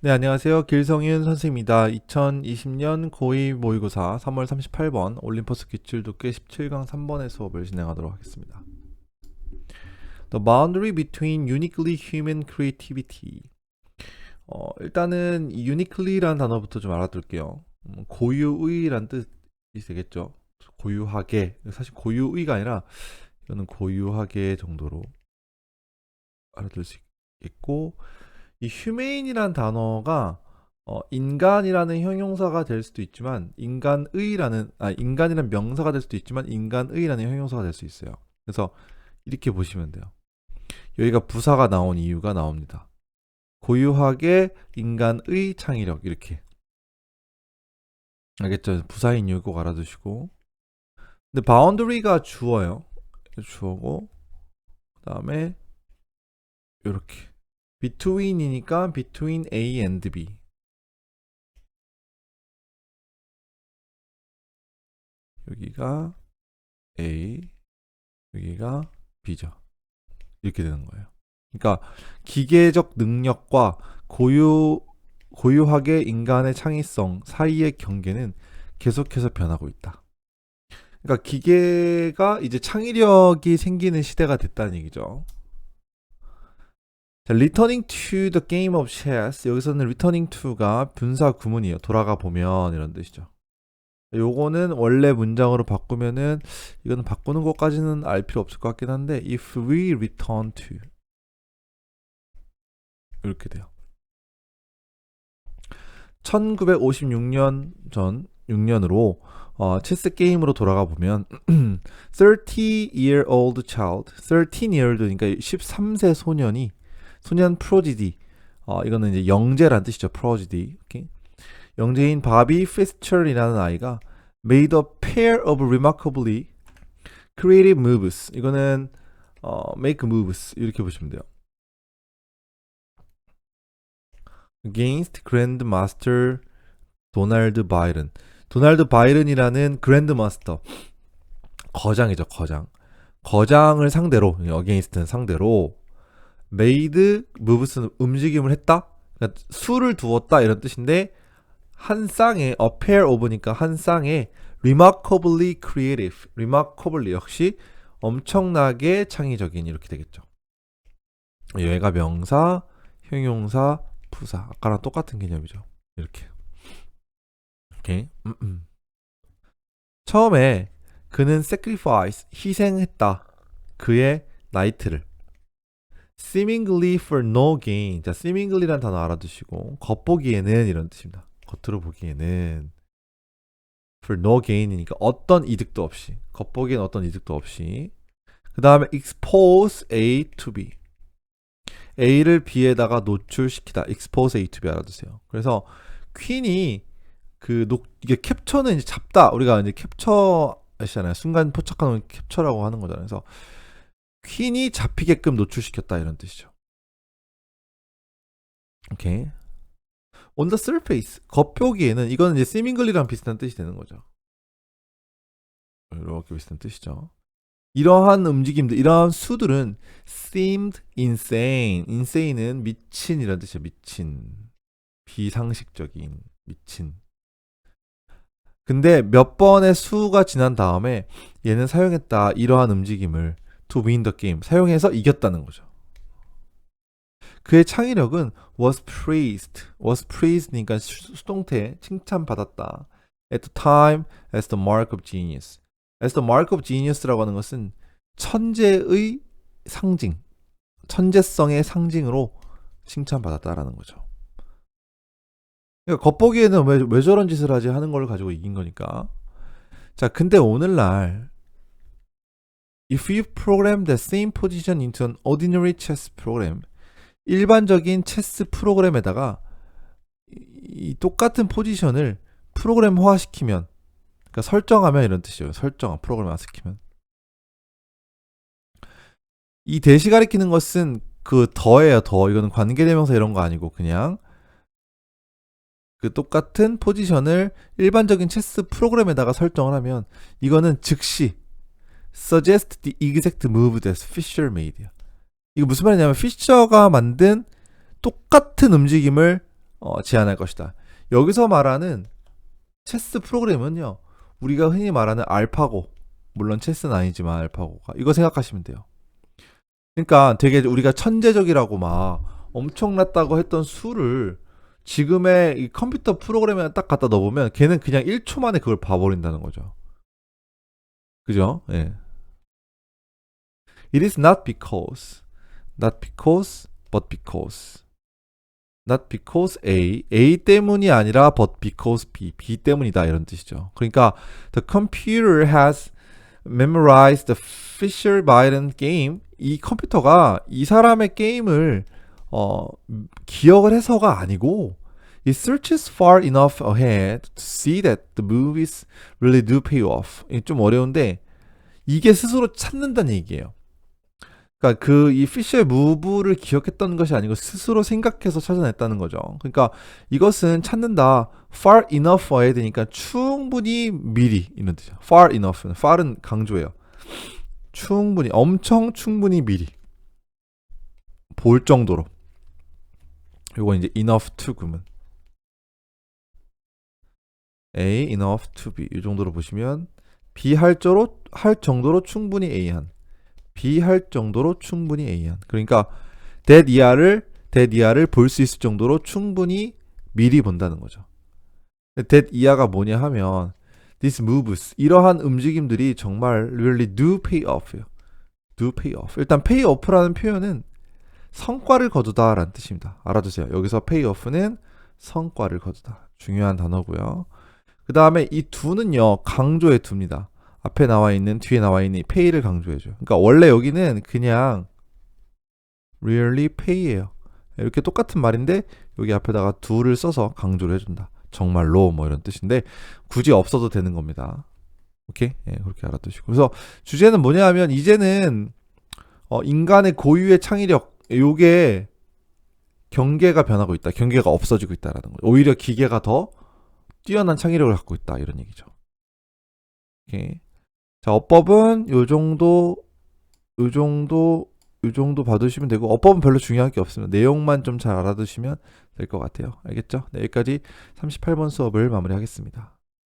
네, 안녕하세요. 길성윤 선생입니다. 2020년 고2 모의고사 3월 38번 올림퍼스 기출 두께 17강 3번의 수업을 진행하도록 하겠습니다. The boundary between uniquely human creativity. 어, 일단은 이 uniquely라는 단어부터 좀 알아둘게요. 음, 고유의란 뜻이 되겠죠. 고유하게. 사실 고유의가 아니라 이거는 고유하게 정도로 알아둘 수 있겠고 이 휴메인이란 단어가 어, 인간이라는 형용사가 될 수도 있지만 인간의라는 아 인간이라는 명사가 될 수도 있지만 인간의라는 형용사가 될 수 있어요. 그래서 이렇게 보시면 돼요. 여기가 부사가 나온 이유가 나옵니다. 고유하게 인간의 창의력 이렇게 알겠죠? 부사인 이유 꼭 알아두시고 근데 바운더리가 주어요. 주어고 그 다음에 이렇게 between이니까 between A and B. 여기가 A, 여기가 B죠. 이렇게 되는 거예요. 그러니까 기계적 능력과 고유 고유하게 인간의 창의성 사이의 경계는 계속해서 변하고 있다. 그러니까 기계가 이제 창의력이 생기는 시대가 됐다는 얘기죠. 자, returning to the game of chess. 여기서는 returning to가 분사 구문이에요. 돌아가 보면 이런 뜻이죠. 요거는 원래 문장으로 바꾸면은 이거는 바꾸는 것까지는 알 필요 없을 것 같긴 한데 if we return to 이렇게 돼요. 1956년 전 6년으로 어, 체스 게임으로 돌아가 보면 30 year old child, 13 year old니까 13세 소년이 소년 프로지디 어, 이거는 이제 영재란 뜻이죠. 프로지디. 오케이? 영재인 바비 피스처이라는 아이가 made a pair of remarkably creative moves. 이거는 어, make moves 이렇게 보시면 돼요. against grandmaster 도널드 바이런. 도널드 바이런이라는 그랜드 마스터 거장이죠, 거장. 거장을 상대로 against는 상대로 made moves는 움직임을 했다. 그러니까 수를 두었다 이런 뜻인데 한 쌍에 a pair of니까 한 쌍에 remarkably creative, remarkably 역시 엄청나게 창의적인 이렇게 되겠죠. 얘가 명사, 형용사, 부사 아까랑 똑같은 개념이죠. 이렇게. 오케이. 처음에 그는 sacrifice 희생했다. 그의 나이트를 seemingly for no gain. 자, seemingly란 단어 알아두시고 겉보기에는 이런 뜻입니다. 겉으로 보기에는 for no gain이니까 어떤 이득도 없이 겉보기엔 어떤 이득도 없이 그 다음에 expose A to B A를 B에다가 노출시키다 expose A to B 알아두세요. 그래서 퀸이 그 녹, 이게 캡처는 이제 잡다 우리가 이제 캡처 아시잖아요. 순간 포착하는 캡처라고 하는 거잖아요. 그래서 퀸이 잡히게끔 노출시켰다 이런 뜻이죠. 오케이. On the surface 겉표기에는 이거는 이제 seemingly랑 비슷한 뜻이 되는 거죠. 이렇게 비슷한 뜻이죠. 이러한 움직임들, 이러한 수들은 seemed insane. insane은 미친 이런 뜻이죠. 미친. 비상식적인 미친. 근데 몇 번의 수가 지난 다음에 얘는 사용했다. 이러한 움직임을 to win the game 사용해서 이겼다는 거죠. 그의 창의력은 was praised, was praised니까 수동태 칭찬받았다. At the time as the mark of genius. As the mark of genius라고 하는 것은 천재의 상징, 천재성의 상징으로 칭찬받았다라는 거죠. 그러니까 겉보기에는 왜, 왜 저런 짓을 하지 하는 걸 가지고 이긴 거니까. 자, 근데 오늘날 If you program the same position into an ordinary chess program, 일반적인 체스 프로그램에다가 이 똑같은 포지션을 프로그램화시키면, 그러니까 설정하면 이런 뜻이에요. 설정, 프로그램화시키면. 이 대시 가리키는 것은 그 더예요, 더. 이거는 관계대명사 이런 거 아니고 그냥 그 똑같은 포지션을 일반적인 체스 프로그램에다가 설정을 하면 이거는 즉시 suggest the exact move that Fisher made. 이거 무슨 말이냐면 피셔가 만든 똑같은 움직임을 어, 제한할 것이다. 여기서 말하는 체스 프로그램은요. 우리가 흔히 말하는 알파고 물론 체스는 아니지만 알파고가 이거 생각하시면 돼요. 그러니까 되게 우리가 천재적이라고 막 엄청났다고 했던 수를 지금의 이 컴퓨터 프로그램에 딱 갖다 넣어보면 걔는 그냥 1초 만에 그걸 봐버린다는 거죠. 그죠? 예. It is not because, not because, but because. Not because A, A 때문이 아니라 but because B, B 때문이다 이런 뜻이죠. 그러니까 the computer has memorized the Fisher Biden game. 이 컴퓨터가 이 사람의 게임을 어, 기억을 해서가 아니고 it searches far enough ahead to see that the movies really do pay off. 좀 어려운데 이게 스스로 찾는다는 얘기예요. 그러니까 그 이 피셔의 무브를 기억했던 것이 아니고 스스로 생각해서 찾아냈다는 거죠. 그러니까 이것은 찾는다 far enough ahead니까 충분히 미리 이런 뜻이야. far enough. far은 강조해요. 충분히 엄청 충분히 미리 볼 정도로. 요거 이제 enough to 그러면 A enough to B 이 정도로 보시면 B 할 정도로 할 정도로 충분히 A한 B 할 정도로 충분히 A한 그러니까 that 이하를 that 이하를 볼 수 있을 정도로 충분히 미리 본다는 거죠. that 이하가 뭐냐 하면 these moves 이러한 움직임들이 정말 really do pay off예요. do pay off. 일단 pay off라는 표현은 성과를 거두다라는 뜻입니다. 알아두세요. 여기서 pay off는 성과를 거두다. 중요한 단어고요. 그 다음에 이 두는요 강조해 둡니다. 앞에 나와 있는 뒤에 나와 있는 이 pay를 강조해줘요. 그러니까 원래 여기는 그냥 really pay예요. 이렇게 똑같은 말인데 여기 앞에다가 두를 써서 강조를 해준다. 정말로 뭐 이런 뜻인데 굳이 없어도 되는 겁니다. 오케이? 예, 그렇게 알아두시고. 그래서 주제는 뭐냐 하면 이제는 어, 인간의 고유의 창의력 요게 경계가 변하고 있다. 경계가 없어지고 있다라는 거죠. 오히려 기계가 더 뛰어난 창의력을 갖고 있다 이런 얘기죠. 오케이. 자, 어법은 요 정도 요 정도 요 정도 봐두시면 되고 어법은 별로 중요한 게 없습니다. 내용만 좀 잘 알아두시면 될 것 같아요. 알겠죠? 네, 여기까지 38번 수업을 마무리하겠습니다.